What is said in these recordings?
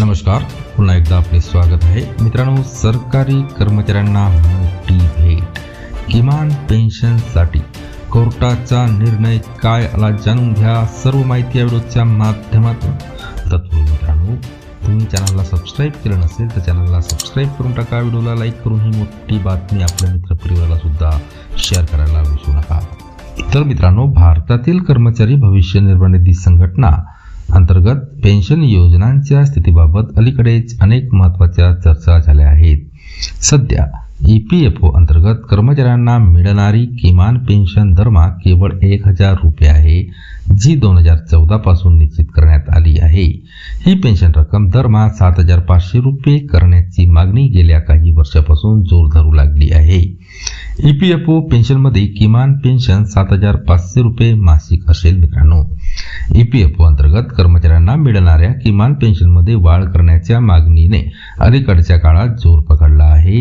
नमस्कार. पुन्हा एकदा आपले स्वागत आहे. मित्रांनो सरकारी कर्मचाऱ्यांना मोठी भेट. किमान पेन्शनसाठी कोर्टाचा निर्णय काय आला जाणून घ्या. सर्व माहिती या व्हिडिओच्या माध्यमातून. तत्पूर्वी मित्रांनो तुम्ही चॅनलला सबस्क्राईब केलं नसेल तर चॅनलला सबस्क्राईब करून टाका. व्हिडिओला लाईक करून ही मोठी बातमी आपल्या मित्रपरिवाराला सुद्धा शेअर करायला विसरू नका. तर मित्रांनो भारतातील कर्मचारी भविष्य निर्वाह निधी संघटना अंतर्गत पेन्शन योजनांच्या स्थितीबाबत अलीकडेच अनेक महत्त्वाच्या चर्चा झाल्या आहेत. सध्या ई पी एफ ओ अंतर्गत कर्मचाऱ्यांना मिळणारी किमान पेन्शन दरमा केवळ एक हजार रुपये आहे जी दोन हजार चौदापासून निश्चित करण्यात आली आहे. ही पेन्शन रक्कम दरमा सात हजार पाचशे रुपये करण्याची मागणी गेल्या काही वर्षापासून जोर धरू लागली आहे. ई पी एफ ओ पेन्शनमध्ये किमान पेन्शन सात हजार पाचशे रुपये मासिक असेल मित्रांनो. ई पी एफ ओ अंतर्गत कर्मचाऱ्यांना मिळणाऱ्या किमान पेन्शनमध्ये वाढ करण्याच्या मागणीने अलीकडच्या काळात जोर पकडला आहे.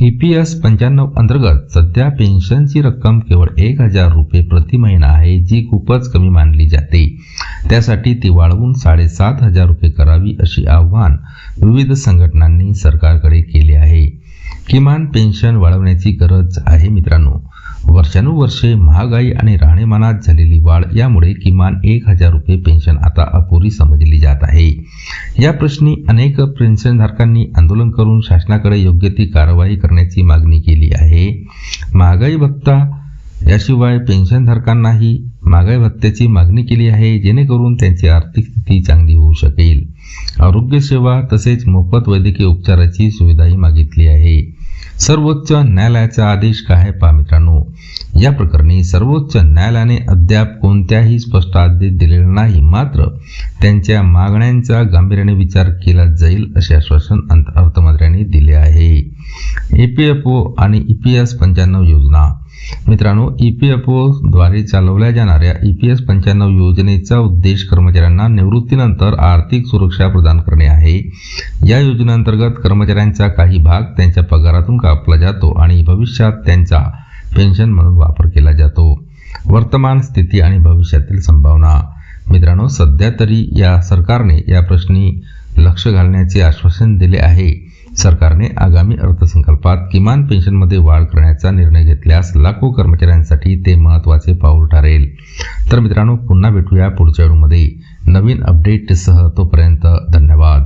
ई पी एस पंच्याण्णव अंतर्गत सध्या पेन्शनची रक्कम केवळ एक हजार रुपये प्रति महिना आहे जी खूपच कमी मानली जाते. त्यासाठी ती वाढवून साडेसात हजार रुपये करावी अशी आव्हान विविध संघटनांनी सरकारकडे केले आहे. किमान पेन्शन वाढवण्याची गरज आहे मित्रांनो. वर्षानुवर्षे महागाई आणि राहणीमानात झालेली वाढ यामुळे किमान एक हजार रुपये पेन्शन आता अपुरी समजली जात आहे. या प्रश्नी अनेक पेन्शनधारकांनी आंदोलन करून शासनाकडे योग्य ती कारवाई करण्याची मागणी केली आहे. महागाई भत्ता याशिवाय पेन्शनधारकांनाही महागाई भत्त्याची मागणी केली आहे जेणेकरून त्यांची आर्थिक स्थिती चांगली होऊ शकेल. आरोग्यसेवा तसेच मोफत वैद्यकीय उपचाराची सुविधाही मागितली आहे. सर्वोच्च न्यायालयाचा आदेश काय आहे पहा मित्रांनो? या प्रकरणी सर्वोच्च न्यायालयाने अद्याप कोणत्याही स्पष्ट आदेश दिलेला नाही मात्र त्यांच्या मागण्यांचा गांभीर्याने विचार केला जाईल असे आश्वासन अंत अर्थमंत्र्यांनी दिले आहे. ई पी एफ ओ आणि ई पी एस पंच्याण्णव योजना. मित्रांनो ई पी एफ ओद्वारे चालवल्या जाणाऱ्या ई पी एस पंच्याण्णव योजनेचा उद्देश कर्मचाऱ्यांना निवृत्तीनंतर आर्थिक सुरक्षा प्रदान करणे आहे. या योजनेअंतर्गत कर्मचाऱ्यांचा काही भाग त्यांच्या पगारातून कापला जातो आणि भविष्यात त्यांचा पेन्शन म्हणून वापर केला जातो. वर्तमान स्थिती आणि भविष्यातील संभावना. मित्रांनो सध्या तरी या सरकारने या प्रश्नी लक्ष घालण्याचे आश्वासन दिले आहे. सरकारने आगामी अर्थसंकल्पात किमान पेन्शनमध्ये वाढ करण्याचा निर्णय घेतल्यास लाखो कर्मचाऱ्यांसाठी ते महत्त्वाचे पाऊल ठरेल. तर मित्रांनो पुन्हा भेटूया पुढच्या व्हिडिओमध्ये. नवीन अपडेटसह तोपर्यंत धन्यवाद.